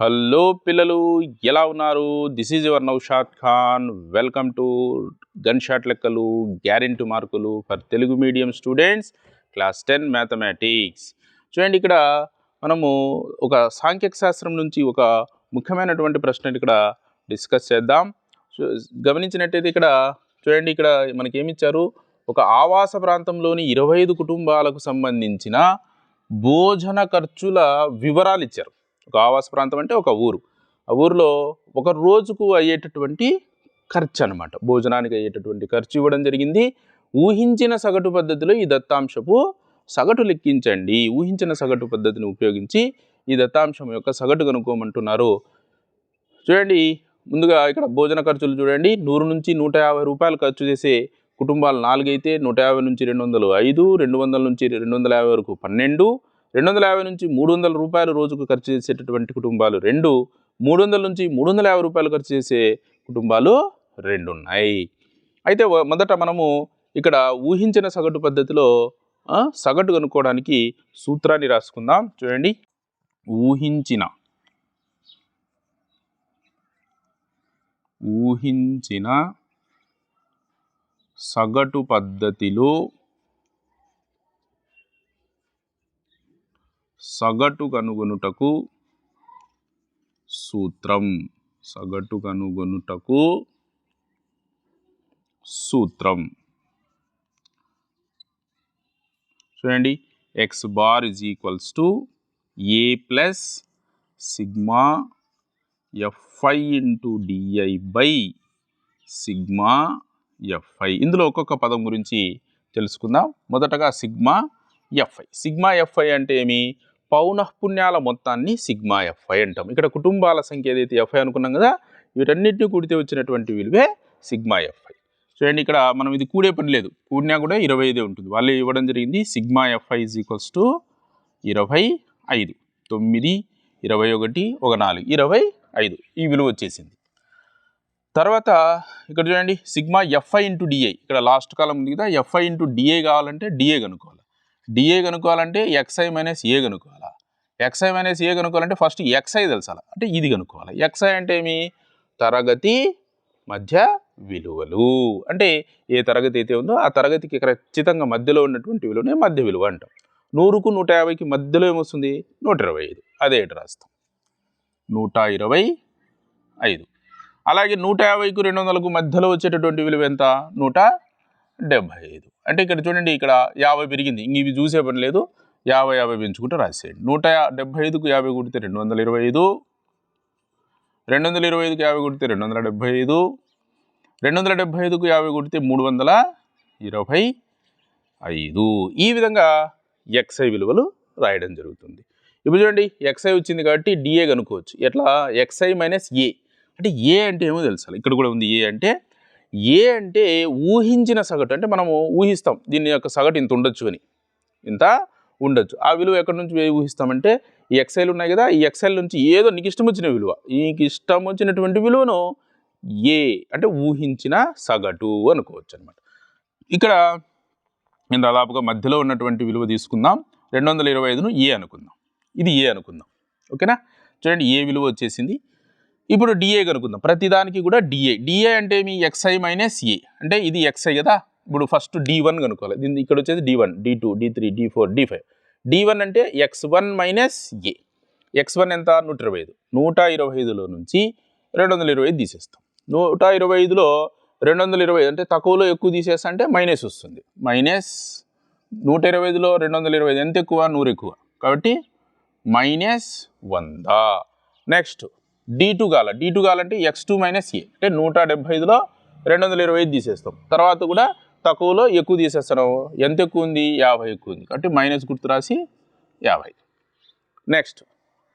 Hello పిల్లలు ఎలా ఉన్నారు? This is your Naushad Khan welcome to gun shot లెక్కలు గ్యారెంటీ మార్కులు for Telugu medium students class ten mathematics. చూడండి ఇక్కడ మనము ఒక సాంఖ్యక శాస్త్రం నుంచి ఒక ముఖ్యమైనటువంటి ప్రశ్న ఇక్కడ డిస్కస్ చేద్దాం. గమనించినట్టయితే ఇక్కడ చూడండి ఇక్కడ మనకి ఇచ్చారు ఒక ఆవాస ప్రాంతంలోని ఇరవై ఐదు కుటుంబాలకు సంబంధించిన భోజన ఖర్చుల వివరాలు ఇచ్చారు ఒక ఆవాస ప్రాంతం అంటే ఒక ఊరు. ఆ ఊరిలో ఒక రోజుకు అయ్యేటటువంటి ఖర్చు అనమాట భోజనానికి అయ్యేటటువంటి ఖర్చు ఇవ్వడం జరిగింది. ఊహించిన సగటు పద్ధతిలో ఈ దత్తాంశపు సగటు లెక్కించండి ఊహించిన సగటు పద్ధతిని ఉపయోగించి ఈ దత్తాంశం యొక్క సగటు కనుక్కోమంటున్నారు. చూడండి ముందుగా ఇక్కడ భోజన ఖర్చులు చూడండి. నూరు నుంచి నూట యాభై రూపాయలు ఖర్చు చేసే కుటుంబాలు నాలుగైతే నూట యాభై నుంచి రెండు వందలు ఐదు రెండు వందల నుంచి రెండు వందల యాభై వరకు పన్నెండు రెండు వందల యాభై నుంచి మూడు వందల రూపాయలు రోజుకు ఖర్చు చేసేటటువంటి కుటుంబాలు రెండు మూడు వందల నుంచి మూడు వందల యాభై రూపాయలు ఖర్చు చేసే కుటుంబాలు రెండు ఉన్నాయి అయితే మొదట మనము ఇక్కడ ఊహించిన సగటు పద్ధతిలో సగటు కనుక్కోవడానికి సూత్రాన్ని రాసుకుందాం. చూడండి. ఊహించిన. ఊహించిన సగటు పద్ధతిలో సగటు కనుగొనుటకు సూత్రం. సగటు కనుగొనుటకు సూత్రం. చూడండి X bar is equals to A plus sigma F I into D I by sigma F I. ఇందులో ఒక్కొక్క పదం గురించి తెలుసుకుందాం. మొదటగా సిగ్మా ఎఫ్ఐ. సిగ్మా ఎఫ్ఐ అంటే ఏమి? పౌనఃపుణ్యాల మొత్తాన్ని సిగ్మా ఎఫ్ఐ అంటాం. ఇక్కడ కుటుంబాల సంఖ్య ఏదైతే ఎఫ్ఐ అనుకున్నాం కదా వీటన్నిటిని కూడితే వచ్చినటువంటి విలువే సిగ్మా ఎఫ్ఐ. చూడండి ఇక్కడ మనం ఇది కూడే పని లేదు. కూడినా కూడా ఇరవై ఐదే ఉంటుంది. వాళ్ళు ఇవ్వడం జరిగింది. Sigma F I is equals to ఇరవై ఐదు. తొమ్మిది ఇరవై ఒకటి ఒక నాలుగు. ఇరవై ఐదు. ఈ విలువ వచ్చేసింది. తర్వాత ఇక్కడ చూడండి. సిగ్మా ఎఫ్ఐ ఇంటూ డిఐ ఇక్కడ లాస్ట్ కాలం ఉంది కదా. ఎఫ్ఐ ఇంటూ డిఐ కావాలంటే డిఏ కనుక్కోవాలి డిఏ కనుక్కోవాలంటే ఎక్స్ఐ మైనస్ ఏ కనుక్కోవాలా? ఎక్స్ఐ మైనస్ ఏ కనుక్కోవాలంటే ఫస్ట్ ఎక్స్ఐ తెలుసాలా? అంటే ఇది కనుక్కోవాలి? ఎక్స్ఐ అంటే ఏమి? తరగతి మధ్య విలువలు. అంటే ఏ తరగతి అయితే ఉందో ఆ తరగతికి ఖచ్చితంగా మధ్యలో ఉన్నటువంటి విలువనే మధ్య విలువ అంటాం. నూరుకు నూట యాభైకి మధ్యలో ఏమొస్తుంది? నూట ఇరవై ఐదు. అదే ఇటు రాస్తాం. నూట ఇరవై ఐదు. అలాగే నూట యాభైకు రెండు వందలకు మధ్యలో వచ్చేటటువంటి విలువ ఎంత? నూట డెబ్భై ఐదు. అంటే ఇక్కడ చూడండి ఇక్కడ యాభై పెరిగింది. ఇంక ఇవి చూసే పని లేదు. యాభై యాభై పెంచుకుంటే రాసేయండి. నూట డెబ్బై డెబ్భై ఐదుకు యాభై కొడితే రెండు వందల ఇరవై ఐదు. రెండు వందల ఇరవై ఐదుకు యాభై కొడితే రెండు వందల డెబ్భై ఐదు. రెండు వందల డెబ్భై ఐదుకు యాభై కొడితే మూడు వందల ఇరవై ఐదు. ఈ విధంగా ఎక్స్ఐ విలువలు రాయడం జరుగుతుంది. ఇప్పుడు చూడండి ఎక్స్ఐ వచ్చింది కాబట్టి డిఏ కనుక్కోవచ్చు. ఎట్లా? X I minus A. అంటే ఏ అంటే ఏమో తెలుసాలి ఇక్కడ కూడా ఉంది ఏ అంటే ఏ అంటే ఊహించిన సగటు అంటే మనము ఊహిస్తాం దీని యొక్క సగటు ఇంత ఉండొచ్చు అని. ఇంత ఉండొచ్చు. ఆ విలువ ఎక్కడి నుంచి ఊహిస్తామంటే ఈ ఎక్సైల్ ఉన్నాయి కదా ఈ ఎక్సైల్ నుంచి ఏదో నీకు ఇష్టం వచ్చిన విలువ. నీకు ఇష్టం వచ్చినటువంటి విలువను ఏ అంటే ఊహించిన సగటు అనుకోవచ్చు అనమాట ఇక్కడ నేను దాదాపుగా మధ్యలో ఉన్నటువంటి విలువ తీసుకుందాం. రెండు వందల ఇరవై ఐదును ఏ అనుకుందాం? ఇది ఏ అనుకుందాం. ఓకేనా? చూడండి ఏ విలువ వచ్చేసింది? ఇప్పుడు డిఏ కనుక్కుందాం. ప్రతిదానికి కూడా డిఏ డిఏ అంటే మీ ఎక్స్ఐ మైనస్ ఏ అంటే ఇది ఎక్స్ఐ కదా? ఇప్పుడు ఫస్ట్ డి వన్ కనుక్కోవాలి. దీన్ని ఇక్కడ వచ్చేది D one D two D three D four D five D one అంటే X one minus A X one ఎంత? నూట ఇరవై ఐదు. నూట ఇరవై ఐదులో నుంచి రెండు వందల ఇరవై ఐదు తీసేస్తాం. నూట ఇరవై ఐదులో రెండు వందల ఇరవై ఐదు అంటే తక్కువలో ఎక్కువ తీసేస్తా అంటే మైనస్ వస్తుంది. మైనస్ నూట ఇరవై ఐదులో రెండు వందల ఇరవై ఐదు. ఎంత ఎక్కువ? నూరు ఎక్కువ. కాబట్టి మైనస్ వంద. నెక్స్ట్ డీ టూ కాల డీ టూ కావాలంటే ఎక్స్ టూ మైనస్ ఏ అంటే నూట డెబ్బై ఐదులో రెండు వందల ఇరవై ఐదు తీసేస్తాం. తర్వాత కూడా తక్కువలో ఎక్కువ తీసేస్తాము ఎంత ఎక్కువ ఉంది? యాభై ఎక్కువ ఉంది. కాబట్టి మైనస్ గుర్తు రాసి యాభై. Next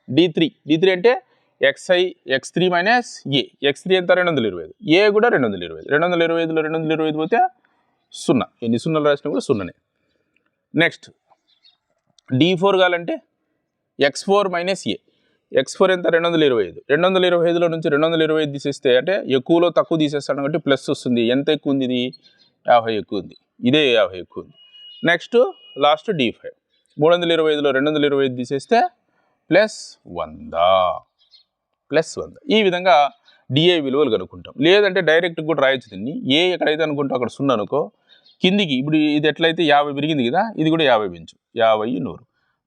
D three D three అంటే X I X three minus A X three ఎంత? రెండు వందల ఇరవై ఐదు. ఏ కూడా రెండు వందల ఇరవై ఐదు. రెండు వందల ఇరవై ఐదులో రెండు వందల ఇరవై ఐదు పోతే సున్నా. ఎన్ని సున్నాలు రాసినా కూడా సున్నానే. నెక్స్ట్ డీ ఫోర్ కావాలంటే X four minus A X four ఎంత? రెండు వందల ఇరవై ఐదు. రెండు వందల ఇరవై ఐదులో నుంచి రెండు వందల ఇరవై ఐదు తీసేస్తే అంటే ఎక్కువలో తక్కువ తీసేస్తాను కాబట్టి ప్లస్ వస్తుంది. ఎంత ఎక్కువ ఉంది ఇది? యాభై ఎక్కువ ఉంది ఇదే యాభై ఎక్కువ ఉంది నెక్స్ట్ లాస్ట్ డి ఫైవ్ మూడు వందల ఇరవై ఐదులో రెండు వందల ఇరవై ఐదు తీసేస్తే ప్లస్ వంద. ప్లస్ వంద. ఈ విధంగా డిఏ విలువలు కనుక్కుంటాం. లేదంటే డైరెక్ట్ కూడా రాయొచ్చు దీన్ని. ఏ ఎక్కడైతే అనుకుంటా అక్కడ సున్నా అనుకో కిందికి ఇప్పుడు ఇది ఎట్లయితే యాభై పెరిగింది కదా ఇది కూడా యాభై పెంచు. యాభై నూరు.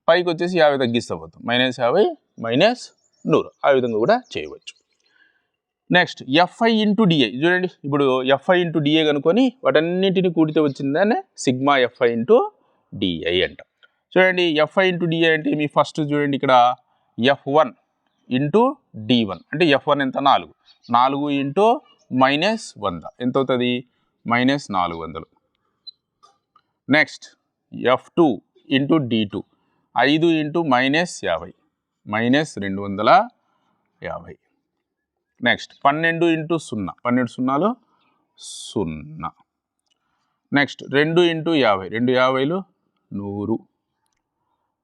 పైకి వచ్చేసి యాభై తగ్గిస్తే పోతాం మైనస్ యాభై మైనస్ నూరు. ఆ విధంగా కూడా చేయవచ్చు. నెక్స్ట్ ఎఫ్ఐ ఇంటూ డిఏ చూడండి ఇప్పుడు ఎఫ్ఐ ఇంటూ డిఏ కనుక్కొని వాటన్నింటిని కూడితే వచ్చిందనే సిగ్మా ఎఫ్ఐ ఇంటూ డిఐ అంట. చూడండి ఎఫ్ఐ ఇంటూ డిఐ అంటే మీ ఫస్ట్ చూడండి ఇక్కడ F one into D one అంటే ఎఫ్ వన్ ఎంత? నాలుగు. నాలుగు ఇంటూ మైనస్ వంద. ఎంత అవుతుంది మైనస్ నాలుగు వందలు. Next F two into D two ఐదు ఇంటూ మైనస్ యాభై. మైనస్ రెండు వందల యాభై. నెక్స్ట్ పన్నెండు ఇంటూ సున్నా. పన్నెండు సున్నాలు సున్నా. నెక్స్ట్ రెండు ఇంటూ యాభై. రెండు యాభైలు నూరు.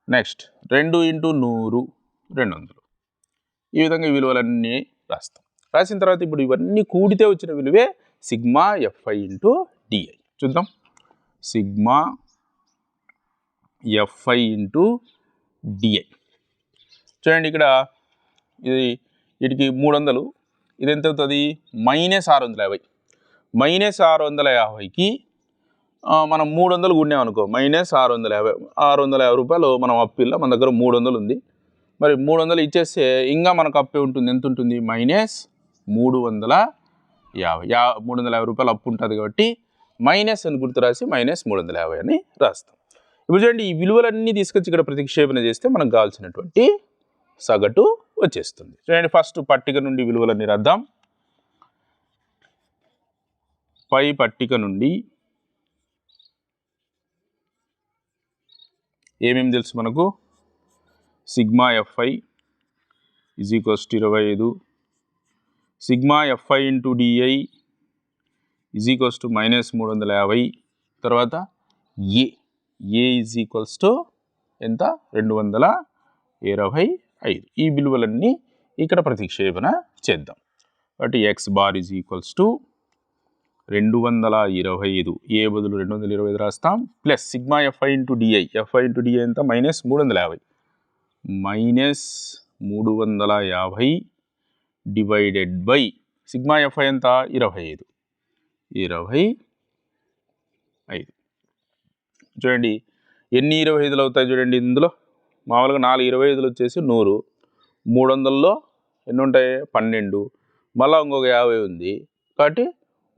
నెక్స్ట్ రెండు ఇంటూ నూరు రెండు వందలు. ఈ విధంగా ఈ విలువలన్నీ రాస్తాం. రాసిన తర్వాత ఇప్పుడు ఇవన్నీ కూడితే వచ్చిన విలువే sigma F I into D I. చూద్దాం. Sigma F I into D I చూడండి ఇక్కడ ఇది వీటికి మూడు వందలు. ఇది ఎంత అవుతుంది? మైనస్ ఆరు వందల యాభై. మైనస్ ఆరు వందల యాభైకి మనం మూడు వందలు గుండాం అనుకో. మైనస్ ఆరు వందల యాభై ఆరు వందల యాభై రూపాయలు మనం అప్పిల్ల మన దగ్గర మూడు వందలు ఉంది. మరి మూడు వందలు ఇచ్చేస్తే ఇంకా మనకు అప్పే ఉంటుంది. ఎంత ఉంటుంది? మైనస్ మూడు వందల యాభై. యా మూడు వందల యాభై రూపాయలు అప్పు ఉంటుంది కాబట్టి మైనస్ అని గుర్తు రాసి మైనస్ మూడు వందల యాభై అని రాస్తాం. ఇప్పుడు చూడండి ఈ విలువలన్నీ తీసుకొచ్చి ఇక్కడ ప్రతిక్షేపణ చేస్తే మనకు కావాల్సినటువంటి సగటు వచ్చేస్తుంది. చూడండి ఫస్ట్ పట్టిక నుండి విలువలన్నీ రద్దాం. పై పట్టిక నుండి ఏమేమి తెలుసు మనకు? Sigma F I is equals to ఇరవై ఐదు sigma F I into D I is equals to minus మూడు వందల యాభై. తర్వాత A? A is equals to ఎంత? రెండు వందల ఇరవై ఐదు. ఈ విలువలన్నీ ఇక్కడ ప్రతిక్షేపణ చేద్దాం. కాబట్టి X bar is equals to రెండు వందల ఇరవై ఐదు. ఏ బదులు రెండు వందల ఇరవై ఐదు రాస్తాం. Plus sigma F I into D I F I into D I ఎంత? మైనస్ మూడు వందల యాభై. మైనస్ మూడు వందల యాభై డివైడెడ్ బై సిగ్మా ఎఫ్ఐ ఎంత? ఇరవై ఐదు. ఇరవై ఐదు. చూడండి ఎన్ని ఇరవై ఐదులు అవుతాయి చూడండి ఇందులో? మామూలుగా నాలుగు ఇరవై ఐదులు వచ్చేసి నూరు. మూడు వందల్లో ఎన్ని ఉంటాయి? పన్నెండు. మళ్ళీ ఇంకొక యాభై ఉంది. కాబట్టి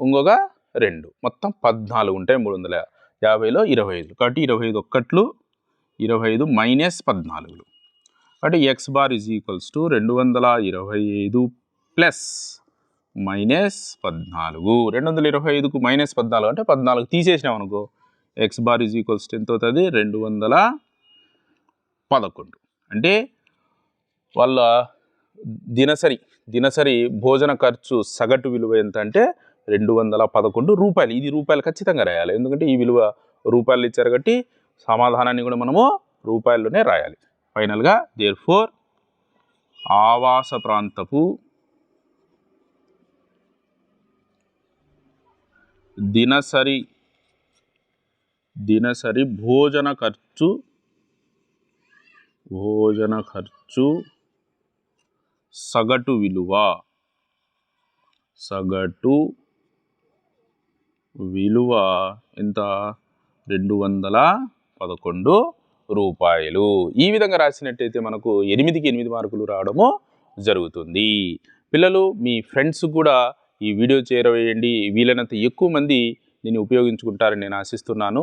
ఇంకొక రెండు. మొత్తం పద్నాలుగు ఉంటాయి మూడు వందల యాభైలో ఇరవై ఐదు. కాబట్టి ఇరవై ఐదు ఒక్కట్లు ఇరవై ఐదు మైనస్ పద్నాలుగులు. కాబట్టి X bar is equals to రెండు వందల ఇరవై ఐదు ప్లస్ మైనస్ పద్నాలుగు. రెండు వందల ఇరవై ఐదుకు మైనస్ పద్నాలుగు. అంటే పద్నాలుగు తీసేసినాం అనుకో X bar is equals tenth అవుతుంది? రెండు వందల పదకొండు. అంటే వాళ్ళ దినసరి దినసరి భోజన ఖర్చు సగటు విలువ ఎంత అంటే రెండు వందల పదకొండు రూపాయలు. ఇది రూపాయలు ఖచ్చితంగా రాయాలి. ఎందుకంటే ఈ విలువ రూపాయలు ఇచ్చారు కాబట్టి సమాధానాన్ని కూడా మనము రూపాయల్లోనే రాయాలి. ఫైనల్గా దేర్ ఫోర్ ఆవాస ప్రాంతపు దినసరి దినసరి భోజన ఖర్చు భోజన ఖర్చు సగటు విలువ సగటు విలువ ఎంత రెండు వందల పదకొండు రూపాయలు. ఈ విధంగా రాసినట్టయితే మనకు ఎనిమిదికి ఎనిమిది మార్కులు రావడము జరుగుతుంది. పిల్లలు మీ ఫ్రెండ్స్ కూడా ఈ వీడియో చేరవేయండి. వీలైనంత ఎక్కువ మంది దీన్ని ఉపయోగించుకుంటారని నేను ఆశిస్తున్నాను.